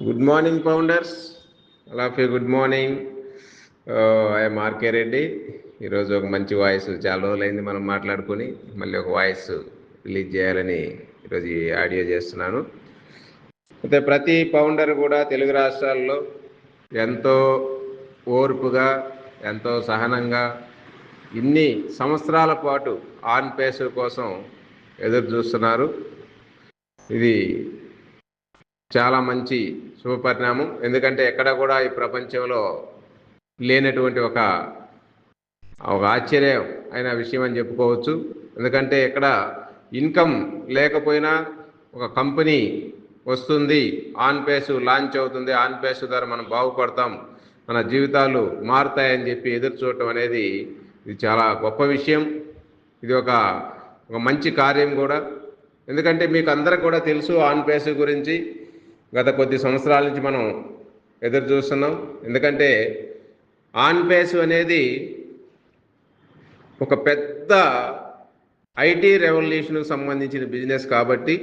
Good morning founders అలా good morning I'm RK Reddy ఈరోజు ఒక మంచి వాయిస్ చాలా రోజులైంది మనం మాట్లాడుకొని మళ్ళీ ఒక వాయిస్ రిలీజ్ చేయాలని ఈరోజు ఈ ఆడియో చేస్తున్నాను. అయితే ప్రతి ఫౌండర్ కూడా తెలుగు రాష్ట్రాల్లో ఎంతో ఓర్పుగా ఎంతో సహనంగా ఇన్ని సంవత్సరాల పాటు ఆన్ పేస్ కోసం ఎదురు చూస్తున్నారు. ఇది చాలా మంచి శుభపరిణామం. ఎందుకంటే ఎక్కడ కూడా ఈ ప్రపంచంలో లేనటువంటి ఒక ఒక ఆశ్చర్యం అయిన విషయం అని చెప్పుకోవచ్చు. ఎందుకంటే ఇక్కడ ఇన్కమ్ లేకపోయినా ఒక కంపెనీ వస్తుంది ఆన్ పేస్ లాంచ్ అవుతుంది ఆన్ పేసు ద్వారా మనం బాగుపడతాం మన జీవితాలు మారుతాయని చెప్పి ఎదురు చూడటం అనేది ఇది చాలా గొప్ప విషయం. ఇది ఒక ఒక మంచి కార్యం కూడా. ఎందుకంటే మీకు అందరికి కూడా తెలుసు ఆన్ పేసు గురించి. గత కొద్ది సంవత్సరాల నుంచి మనం ఎదురు చూస్తున్నాం. ఎందుకంటే ఆన్ పేస్ అనేది ఒక పెద్ద ఐటీ రెవల్యూషన్కి సంబంధించిన బిజినెస్ కాబట్టి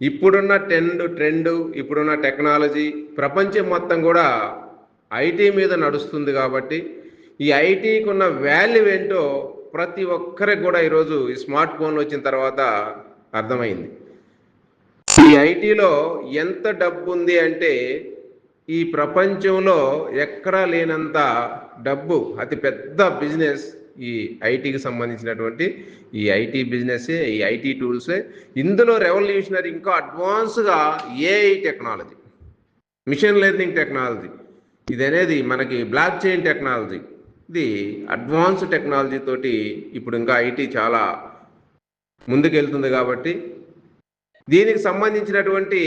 ఇప్పుడున్న ట్రెండ్ ట్రెండ్ ఇప్పుడున్న టెక్నాలజీ ప్రపంచం మొత్తం కూడా ఐటీ మీద నడుస్తుంది కాబట్టి ఈ ఐటీకి ఉన్న వాల్యూ ఏంటో ప్రతి ఒక్కరికి కూడా ఈరోజు ఈ స్మార్ట్ ఫోన్లు వచ్చిన తర్వాత అర్థమైంది. ఐటీలో ఎంత డబ్బు ఉంది అంటే ఈ ప్రపంచంలో ఎక్కడా లేనంత డబ్బు అతి పెద్ద బిజినెస్ ఈ ఐటీకి సంబంధించినటువంటి ఈ ఐటీ బిజినెస్ ఈ ఐటీ టూల్సే. ఇందులో రెవల్యూషనరీ ఇంకా అడ్వాన్స్గా AI technology machine learning technology ఇది అనేది మనకి బ్లాక్ చైన్ టెక్నాలజీ. ఇది అడ్వాన్స్ టెక్నాలజీ తోటి ఇప్పుడు ఇంకా ఐటీ చాలా ముందుకెళ్తుంది కాబట్టి దీనికి సంబంధించినటువంటి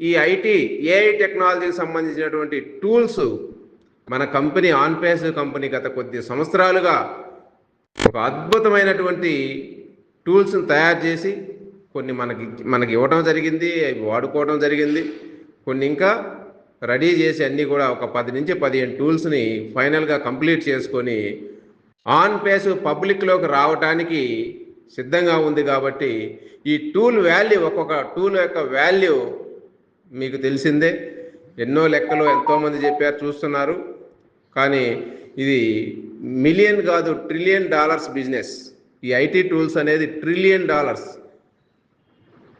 ఈ ఐటీ ఏఐ టెక్నాలజీకి సంబంధించినటువంటి టూల్స్ మన కంపెనీ ఆన్పేస్ కంపెనీ గత కొద్ది సంవత్సరాలుగా ఒక అద్భుతమైనటువంటి టూల్స్ని తయారు చేసి కొన్ని మనకి మనకి ఇవ్వడం జరిగింది అవి వాడుకోవడం జరిగింది. కొన్ని ఇంకా రెడీ చేసి అన్నీ కూడా ఒక పది నుంచి పదిహేను టూల్స్ని ఫైనల్గా కంప్లీట్ చేసుకొని ఆన్ పేస్ పబ్లిక్లోకి రావటానికి సిద్ధంగా ఉంది కాబట్టి ఈ టూల్ వాల్యూ ఒక్కొక్క టూల్ యొక్క వాల్యూ మీకు తెలిసిందే. ఎన్నో లెక్కలు ఎంతోమంది చెప్పారు చూస్తున్నారు. కానీ ఇది మిలియన్ కాదు ట్రిలియన్ డాలర్స్ బిజినెస్. ఈ ఐటీ టూల్స్ అనేది ట్రిలియన్ డాలర్స్.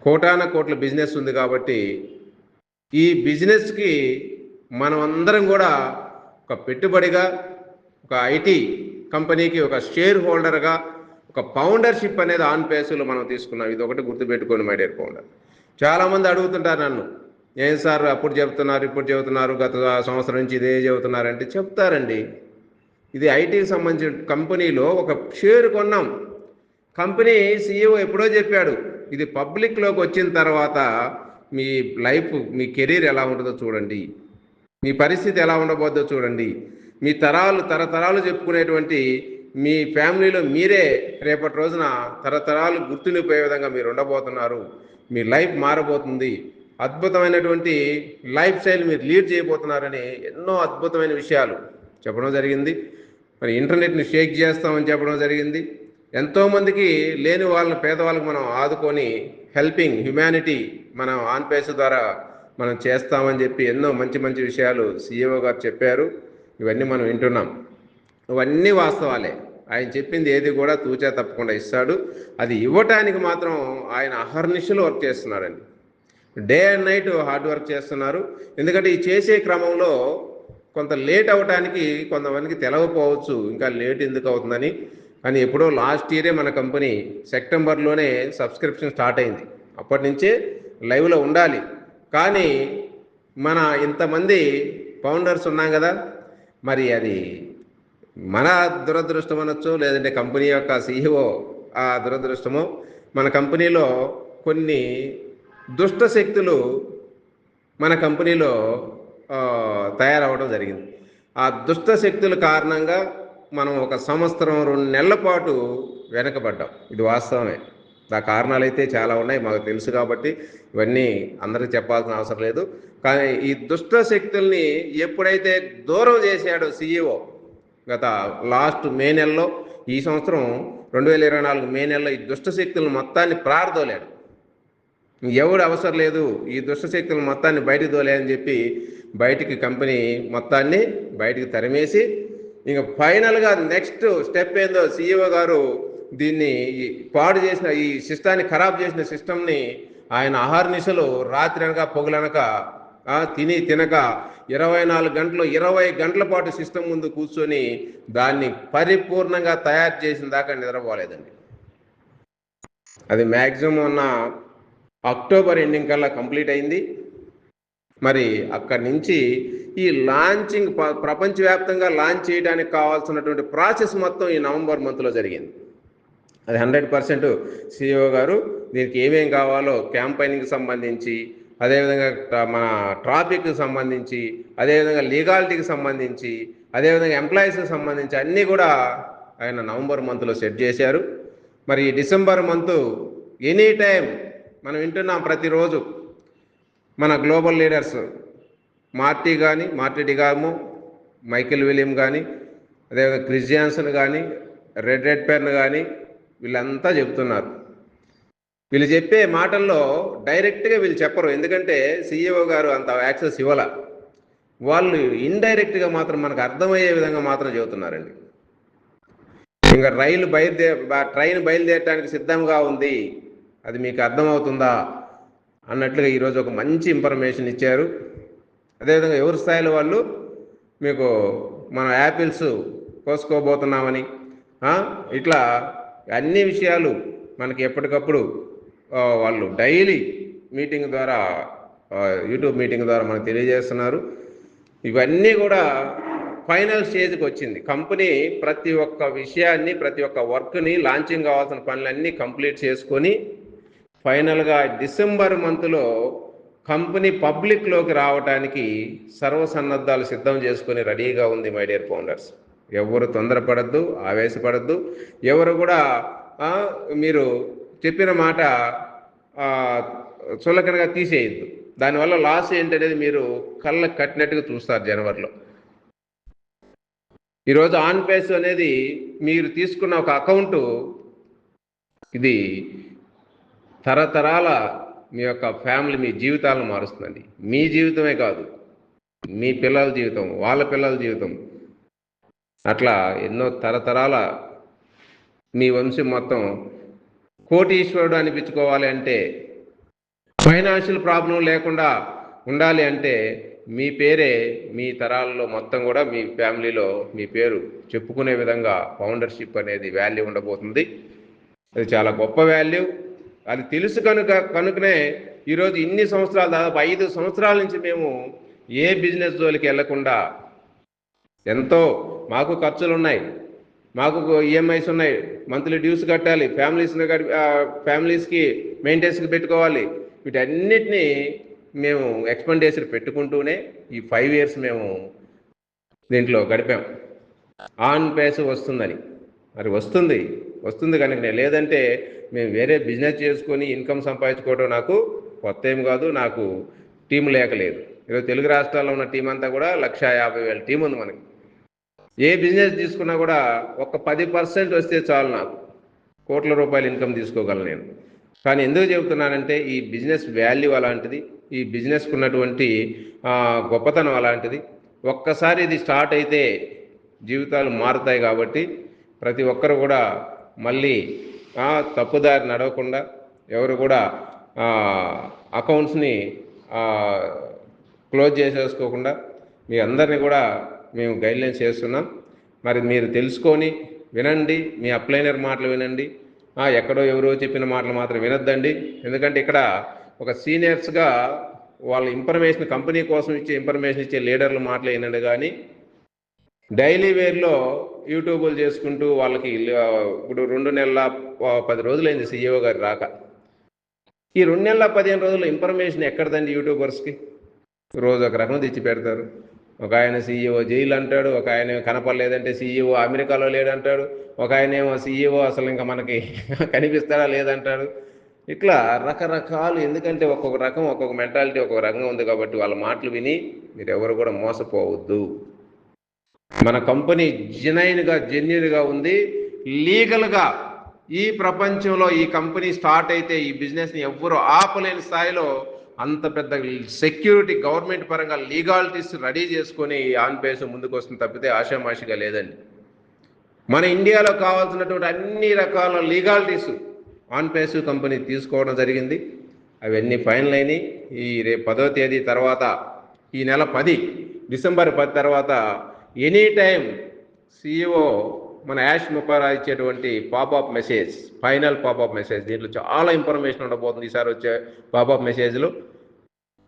కోటాన కోట్ల బిజినెస్ ఉంది కాబట్టి ఈ బిజినెస్కి మనం అందరం కూడా ఒక పెట్టుబడిగా ఒక ఐటీ కంపెనీకి ఒక షేర్ హోల్డర్గా ఒక ఫౌండర్షిప్ అనేది ఆన్ పేసులో మనం తీసుకున్నాం. ఇది ఒకటి గుర్తుపెట్టుకోండి మై డియర్ ఫౌండర్. చాలామంది అడుగుతుంటారు నన్ను ఏం సార్ అప్పుడు చెప్తున్నారు ఇప్పుడు చెబుతున్నారు గత సంవత్సరం నుంచి ఇదే చెబుతున్నారంటే చెప్తారండి. ఇది ఐటీకి సంబంధించిన కంపెనీలో ఒక షేర్ కొన్నాం. కంపెనీ సీఈఓ ఎప్పుడో చెప్పాడు ఇది పబ్లిక్లోకి వచ్చిన తర్వాత మీ లైఫ్ మీ కెరీర్ ఎలా ఉంటుందో చూడండి. మీ పరిస్థితి ఎలా ఉండబోద్దో చూడండి. మీ తరాలు తరతరాలు చెప్పుకునేటువంటి మీ ఫ్యామిలీలో మీరే రేపటి రోజున తరతరాలు గుర్తుండిపోయే విధంగా మీరు ఉండబోతున్నారు. మీ లైఫ్ మారబోతుంది. అద్భుతమైనటువంటి లైఫ్ స్టైల్ మీరు లీడ్ చేయబోతున్నారని ఎన్నో అద్భుతమైన విషయాలు చెప్పడం జరిగింది. మరి ఇంటర్నెట్ని షేక్ చేస్తామని చెప్పడం జరిగింది. ఎంతోమందికి లేని వాళ్ళని పేదవాళ్ళకి మనం ఆదుకొని హెల్పింగ్ హ్యుమానిటీ మనం ఆన్ పేస్ ద్వారా మనం చేస్తామని చెప్పి ఎన్నో మంచి మంచి విషయాలు సీఈఓ గారు చెప్పారు. ఇవన్నీ మనం వింటున్నాం. ఇవన్నీ వాస్తవాలే. ఆయన చెప్పింది ఏది కూడా తూచా తప్పకుండా ఇస్తాడు. అది ఇవ్వటానికి మాత్రం ఆయన అహర్నిశలు వర్క్ చేస్తున్నాడండి. Day and night hard work చేస్తున్నారు. ఎందుకంటే ఈ చేసే క్రమంలో కొంత లేట్ అవ్వటానికి కొంతమందికి తెలవకపోవచ్చు. ఇంకా లేట్ ఎందుకు అవుతుందని. కానీ ఎప్పుడో లాస్ట్ ఇయరే మన కంపెనీ సెప్టెంబర్లోనే సబ్స్క్రిప్షన్ స్టార్ట్ అయింది. అప్పటి నుంచే లైవ్లో ఉండాలి. కానీ మన ఇంతమంది ఫౌండర్స్ ఉన్నాం కదా. మరి అది మన దురదృష్టం అనొచ్చు లేదంటే కంపెనీ యొక్క సీఈఓ ఆ దురదృష్టము. మన కంపెనీలో కొన్ని దుష్ట శక్తులు మన కంపెనీలో తయారవడం జరిగింది. ఆ దుష్ట శక్తుల కారణంగా మనం ఒక సంవత్సరం రెండు నెలల పాటు వెనకబడ్డాం. ఇది వాస్తవమే. ఆ కారణాలు అయితే చాలా ఉన్నాయి మాకు తెలుసు కాబట్టి ఇవన్నీ అందరికీ చెప్పాల్సిన అవసరం లేదు. కానీ ఈ దుష్ట శక్తుల్ని ఎప్పుడైతే దూరం చేశాడో సీఈఓ గత లాస్ట్ మే నెలలో ఈ సంవత్సరం రెండు వేల ఇరవై నాలుగు మే నెలలో ఈ దుష్ట శక్తులను మొత్తాన్ని ప్రార్థోలేడు ఎవడు అవసరం లేదు ఈ దుష్టశక్తులు మొత్తాన్ని బయటికి దోలే అని చెప్పి బయటికి కంపెనీ మొత్తాన్ని బయటికి తరిమేసి ఇంకా ఫైనల్గా నెక్స్ట్ స్టెప్ ఏందో సీఈఓ గారు దీన్ని ఈ పాడు చేసిన ఈ సిస్టాన్ని ఖరాబ్ చేసిన సిస్టమ్ని ఆయన ఆహార నిశలు రాత్రి అనక పొగలనక తిని తినక ఇరవై నాలుగు గంటలు ఇరవై గంటల పాటు సిస్టమ్ ముందు కూర్చొని దాన్ని పరిపూర్ణంగా తయారు చేసిన దాకా నిద్రపోలేదండి. అది మ్యాక్సిమం ఉన్న అక్టోబర్ ఎండింగ్ కల్లా కంప్లీట్ అయింది. మరి అక్కడి నుంచి ఈ లాంచింగ్ ప- ప్రపంచవ్యాప్తంగా లాంచ్ చేయడానికి కావాల్సినటువంటి ప్రాసెస్ మొత్తం ఈ నవంబర్ మంత్లో జరిగింది. అది హండ్రెడ్ పర్సెంట్ సిఇఓ గారు దీనికి ఏమేం కావాలో క్యాంపైనింగ్కి సంబంధించి అదేవిధంగా మన ట్రాఫిక్కి సంబంధించి అదేవిధంగా లీగాలిటీకి సంబంధించి అదేవిధంగా ఎంప్లాయీస్కి సంబంధించి అన్నీ కూడా ఆయన నవంబర్ మంత్లో సెట్ చేశారు. మరి డిసెంబర్ మంత్ ఎనీ టైం మనం వింటున్నాం ప్రతిరోజు మన గ్లోబల్ లీడర్స్ మార్టీ కానీ మార్టీ డిగాము మైకేల్ విలియం కానీ అదేవిధంగా క్రిస్ కానీ రెడ్ రెడ్ పెన్ కానీ వీళ్ళంతా చెబుతున్నారు. వీళ్ళు చెప్పే మాటల్లో డైరెక్ట్గా వీళ్ళు చెప్పరు. ఎందుకంటే సీఈఓ గారు అంత యాక్సెస్ ఇవ్వాల. వాళ్ళు ఇండైరెక్ట్గా మాత్రం మనకు అర్థమయ్యే విధంగా మాత్రం చెబుతున్నారండి. ఇంకా రైలు బయలుదే ట్రైన్ బయలుదేరడానికి సిద్ధంగా ఉంది. అది మీకు అర్థమవుతుందా అన్నట్లుగా ఈరోజు ఒక మంచి ఇన్ఫర్మేషన్ ఇచ్చారు. అదేవిధంగా ఎవరి స్థాయిలో వాళ్ళు మీకు మన యాపిల్స్ కోసుకోబోతున్నామని ఇట్లా అన్ని విషయాలు మనకి ఎప్పటికప్పుడు వాళ్ళు డైలీ మీటింగ్ ద్వారా యూట్యూబ్ మీటింగ్ ద్వారా మనకు తెలియజేస్తున్నారు. ఇవన్నీ కూడా ఫైనల్ స్టేజ్కి వచ్చింది. కంపెనీ ప్రతి ఒక్క విషయాన్ని ప్రతి ఒక్క వర్క్ని లాంచింగ్ కావాల్సిన పనులన్నీ కంప్లీట్ చేసుకొని ఫైనల్గా డిసెంబర్ మంత్లో కంపెనీ పబ్లిక్లోకి రావడానికి సర్వసన్నద్ధాలు సిద్ధం చేసుకొని రెడీగా ఉంది మై డియర్ ఫౌండర్స్. ఎవరు తొందరపడద్దు ఆవేశపడద్దు. ఎవరు కూడా మీరు చెప్పిన మాట చులకనగా తీసేయద్దు. దానివల్ల లాస్ ఏంటనేది మీరు కళ్ళకు కట్టినట్టుగా చూస్తారు జనవరిలో. ఈరోజు ఆన్ పేస్ అనేది మీరు తీసుకున్న ఒక అకౌంట్ ఇది తరతరాల మీ యొక్క ఫ్యామిలీ మీ జీవితాలను మారుస్తుందండి. మీ జీవితమే కాదు మీ పిల్లల జీవితం వాళ్ళ పిల్లల జీవితం. అట్లా ఎన్నో తరతరాల మీ వంశం మొత్తం కోటీశ్వరుడు అనిపించుకోవాలి అంటే ఫైనాన్షియల్ ప్రాబ్లం లేకుండా ఉండాలి అంటే మీ పేరే మీ తరాల్లో మొత్తం కూడా మీ ఫ్యామిలీలో మీ పేరు చెప్పుకునే విధంగా ఫౌండర్షిప్ అనేది వాల్యూ ఉండబోతుంది. అది చాలా గొప్ప వాల్యూ. అది తెలుసు కనుక కనుకనే ఈరోజు ఇన్ని సంవత్సరాలు దాదాపు ఐదు సంవత్సరాల నుంచి మేము ఏ బిజినెస్ జోలికి వెళ్ళకుండా ఎంతో మాకు ఖర్చులు ఉన్నాయి. మాకు ఈఎంఐస్ ఉన్నాయి. మంత్లీ డ్యూస్ కట్టాలి. ఫ్యామిలీస్ ఫ్యామిలీస్కి మెయింటెనెన్స్కి పెట్టుకోవాలి. వీటన్నిటిని మేము ఎక్స్పెండిచర్ పెట్టుకుంటూనే ఈ ఫైవ్ ఇయర్స్ మేము దీంట్లో గడిపాం. ఆన్ పేస్ వస్తుందని. మరి వస్తుంది. వస్తుంది కనుక నేను లేదంటే మేము వేరే బిజినెస్ చేసుకొని ఇన్కమ్ సంపాదించుకోవడం నాకు కొత్త ఏం కాదు. నాకు టీం లేక లేదు. ఈరోజు తెలుగు రాష్ట్రాల్లో ఉన్న టీం అంతా కూడా లక్ష యాభై వేల టీం ఉంది మనకి. ఏ బిజినెస్ తీసుకున్నా కూడా ఒక పది పర్సెంట్ వస్తే చాలు నాకు. కోట్ల రూపాయలు ఇన్కమ్ తీసుకోగలను నేను. కానీ ఎందుకు చెబుతున్నానంటే ఈ బిజినెస్ వాల్యూ అలాంటిది ఈ బిజినెస్కి ఉన్నటువంటి గొప్పతనం అలాంటిది. ఒక్కసారి ఇది స్టార్ట్ అయితే జీవితాలు మారుతాయి కాబట్టి ప్రతి ఒక్కరు కూడా మళ్ళీ తప్పుదారి నడవకుండా ఎవరు కూడా అకౌంట్స్ని క్లోజ్ చేసేసుకోకుండా మీ అందరినీ కూడా మేము గైడ్లైన్స్ చేస్తున్నాం. మరి మీరు తెలుసుకొని వినండి మీ అప్లైనర్ మాటలు వినండి. ఎక్కడో ఎవరో చెప్పిన మాటలు మాత్రం వినొద్దండి. ఎందుకంటే ఇక్కడ ఒక సీనియర్స్గా వాళ్ళ ఇన్ఫర్మేషన్ కంపెనీ కోసం ఇచ్చే ఇన్ఫర్మేషన్ ఇచ్చే లీడర్లు మాటలు వినండి కానీ డైలీ వేర్లో యూట్యూబ్లు చేసుకుంటూ వాళ్ళకి ఇప్పుడు రెండు నెలల పది రోజులైంది సీఈఓ గారు రాక. ఈ రెండు నెలల పదిహేను రోజులు ఇన్ఫర్మేషన్ ఎక్కడదండి యూట్యూబర్స్కి? రోజు ఒక రకం తెచ్చి పెడతారు ఒక ఆయన సీఈఓ జైలు అంటాడు ఒక ఆయన కనపడలేదంటే సీఈఓ అమెరికాలో లేడంటాడు ఒక ఆయన ఏమో సీఈఓ అసలు ఇంకా మనకి కనిపిస్తాడా లేదంటాడు. ఇట్లా రకరకాలు ఎందుకంటే ఒక్కొక్క రకం ఒక్కొక్క మెంటాలిటీ ఒక్కొక్క రకంగా ఉంది కాబట్టి వాళ్ళ మాటలు విని మీరు ఎవరు కూడా మోసపోవద్దు. మన కంపెనీ జెనైన్గా జెన్యున్గా ఉంది. లీగల్గా ఈ ప్రపంచంలో ఈ కంపెనీ స్టార్ట్ అయితే ఈ బిజినెస్ని ఎవ్వరూ ఆపలేని స్థాయిలో అంత పెద్ద సెక్యూరిటీ గవర్నమెంట్ పరంగా లీగాలిటీస్ రెడీ చేసుకొని ఆన్ పేస్ ముందుకు వస్తుంది తప్పితే ఆషామాషిగా లేదండి. మన ఇండియాలో కావాల్సినటువంటి అన్ని రకాల లీగాలిటీస్ ఆన్ కంపెనీ తీసుకోవడం జరిగింది. అవన్నీ ఫైనల్ అయినాయి. ఈ రేపు పదో తేదీ తర్వాత ఈ నెల పది డిసెంబర్ పది తర్వాత ఎనీ టైం సిఇఓ మన యాష్ ముఖారా ఇచ్చేటువంటి popup message final popup message దీంట్లో చాలా ఇన్ఫర్మేషన్ ఉండబోతుంది ఈసారి వచ్చే పాపప్ మెసేజ్లు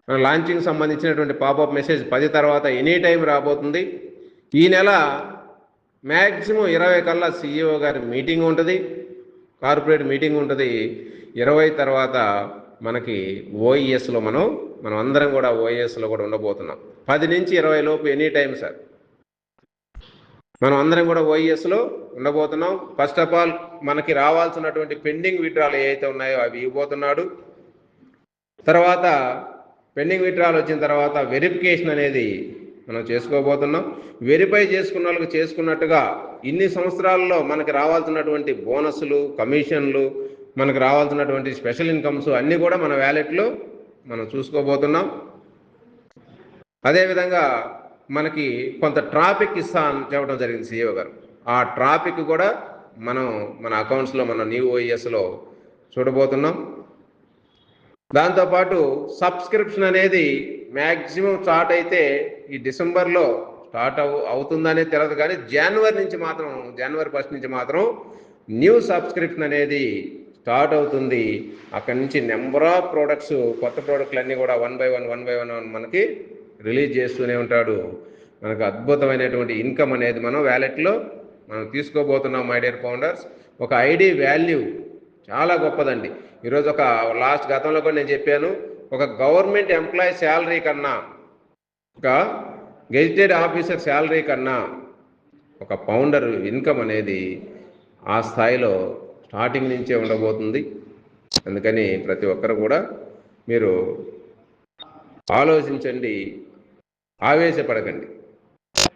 మన లాంచింగ్ సంబంధించినటువంటి పాపప్ మెసేజ్ పది తర్వాత ఎనీ టైం రాబోతుంది. ఈ నెల మ్యాక్సిమం ఇరవై కల్లా సీఈఓ గారి మీటింగ్ ఉంటుంది. కార్పొరేట్ మీటింగ్ ఉంటుంది. ఇరవై తర్వాత మనకి ఓఈఎస్లో మనం మనం అందరం కూడా ఓఈఎస్లో కూడా ఉండబోతున్నాం. పది నుంచి ఇరవై లోపు ఎనీ టైం సార్ మనం అందరం కూడా ఓఈఎస్లో ఉండబోతున్నాం. ఫస్ట్ ఆఫ్ ఆల్ మనకి రావాల్సినటువంటి పెండింగ్ విడ్రాలు ఏవైతే ఉన్నాయో అవి ఇవ్వబోతున్నాడు. తర్వాత పెండింగ్ విడ్రాలు వచ్చిన తర్వాత వెరిఫికేషన్ అనేది మనం చేసుకోబోతున్నాం. వెరిఫై చేసుకున్న వాళ్ళకి చేసుకున్నట్టుగా ఇన్ని సంవత్సరాల్లో మనకి రావాల్సినటువంటి బోనస్లు కమిషన్లు మనకు రావాల్సినటువంటి స్పెషల్ ఇన్కమ్స్ అన్నీ కూడా మన వ్యాలెట్లో మనం చూసుకోబోతున్నాం. అదేవిధంగా మనకి కొంత ట్రాఫిక్ ఇస్తా అని చెప్పడం జరిగింది సీఈఓ గారు. ఆ ట్రాఫిక్ కూడా మనం మన అకౌంట్స్లో మన న్యూ ఓఎస్లో చూడబోతున్నాం. దాంతోపాటు సబ్స్క్రిప్షన్ అనేది మ్యాక్సిమం స్టార్ట్ అయితే ఈ డిసెంబర్లో స్టార్ట్ అవు అవుతుందనే తెలియదు కానీ జనవరి నుంచి మాత్రం జనవరి ఫస్ట్ నుంచి మాత్రం న్యూ సబ్స్క్రిప్షన్ అనేది స్టార్ట్ అవుతుంది. అక్కడి నుంచి నెంబర్ ఆఫ్ ప్రోడక్ట్స్ కొత్త ప్రోడక్ట్లు అన్నీ కూడా one by one one by one మనకి రిలీజ్ చేస్తూనే ఉంటాడు. మనకు అద్భుతమైనటువంటి ఇన్కమ్ అనేది మనం వ్యాలెట్లో మనం తీసుకోబోతున్నాం మై డియర్ ఫౌండర్స్. ఒక ఐడి వాల్యూ చాలా గొప్పదండి. ఈరోజు ఒక లాస్ట్ గతంలో కూడా నేను చెప్పాను ఒక గవర్నమెంట్ ఎంప్లాయీ శాలరీ కన్నా ఒక గెజిటెడ్ ఆఫీసర్ శాలరీ కన్నా ఒక పౌండర్ ఇన్కమ్ అనేది ఆ స్థాయిలో స్టార్టింగ్ నుంచే ఉండబోతుంది. అందుకని ప్రతి ఒక్కరు కూడా మీరు ఆలోచించండి ఆవేశపడకండి.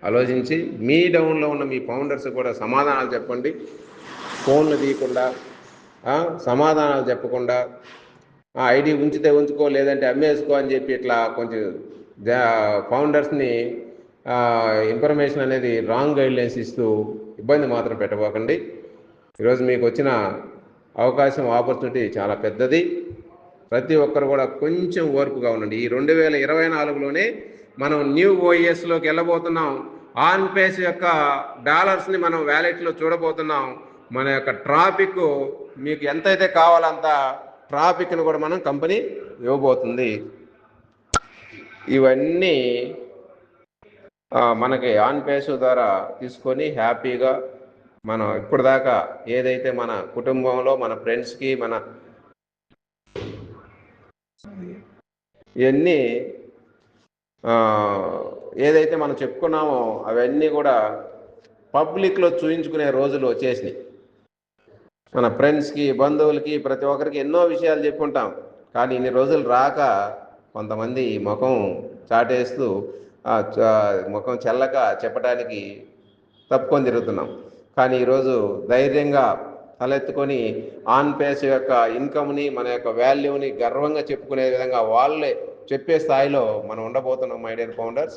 ఆలోచించి మీ డౌన్లో ఉన్న మీ ఫౌండర్స్ కూడా సమాధానాలు చెప్పండి. ఫోన్లు తీయకుండా సమాధానాలు చెప్పకుండా ఐడి ఉంచితే ఉంచుకో లేదంటే అమ్మేసుకో అని చెప్పి ఇట్లా కొంచెం ఫౌండర్స్ని ఇన్ఫర్మేషన్ అనేది రాంగ్ గైడ్లైన్స్ ఇస్తూ ఇబ్బంది మాత్రం పెట్టబోకండి. ఈరోజు మీకు వచ్చిన అవకాశం ఆపర్చునిటీ చాలా పెద్దది. ప్రతి ఒక్కరు కూడా కొంచెం ఓర్పుగా ఉండండి. ఈ రెండు వేల ఇరవై నాలుగులోనే మనం న్యూ ఓఎస్లోకి వెళ్ళబోతున్నాం. ఆన్ పేస్ యొక్క డాలర్స్ని మనం వ్యాలెట్లో చూడబోతున్నాం. మన యొక్క ట్రాఫిక్ మీకు ఎంతైతే కావాలంత ట్రాఫిక్ను కూడా మనం కంపెనీ ఇవ్వబోతుంది. ఇవన్నీ మనకి ఆన్ పేస్ ద్వారా తీసుకొని హ్యాపీగా మనం ఇప్పటిదాకా ఏదైతే మన కుటుంబంలో మన ఫ్రెండ్స్కి మన ఇవన్నీ ఏదైతే మనం చెప్పుకున్నామో అవన్నీ కూడా పబ్లిక్లో చూయించుకునే రోజులు వచ్చేసినాయి. మన ఫ్రెండ్స్కి బంధువులకి ప్రతి ఒక్కరికి ఎన్నో విషయాలు చెప్పుకుంటాం కానీ ఇన్ని రోజులు రాక కొంతమంది ముఖం చాటేస్తూ ముఖం చెల్లక చెప్పడానికి తప్పుకొని తిరుగుతున్నాం. కానీ ఈరోజు ధైర్యంగా తలెత్తుకొని ఆన్ పేస్ యొక్క ఇన్కమ్ని మన యొక్క వాల్యూని గర్వంగా చెప్పుకునే విధంగా వాళ్ళే చెప్పే స్థాయిలో మనం ఉండబోతున్నాం మై డియర్ ఫౌండర్స్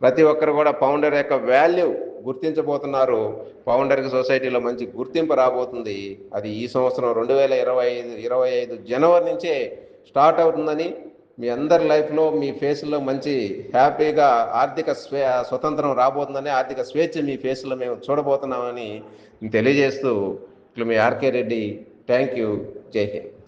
ప్రతి ఒక్కరు కూడా ఫౌండర్ యొక్క వాల్యూ గుర్తించబోతున్నారు. ఫౌండర్కి సొసైటీలో మంచి గుర్తింపు రాబోతుంది. అది ఈ సంవత్సరం రెండు వేల ఇరవై ఐదు ఇరవై ఐదు జనవరి నుంచే స్టార్ట్ అవుతుందని మీ అందరి లైఫ్లో మీ ఫేస్లో మంచి హ్యాపీగా ఆర్థిక స్వే స్వతంత్రం రాబోతుందని ఆర్థిక స్వేచ్ఛ మీ ఫేస్లో మేము చూడబోతున్నామని తెలియజేస్తూ ఇట్లా మీ RK Reddy thank you Jai Hind.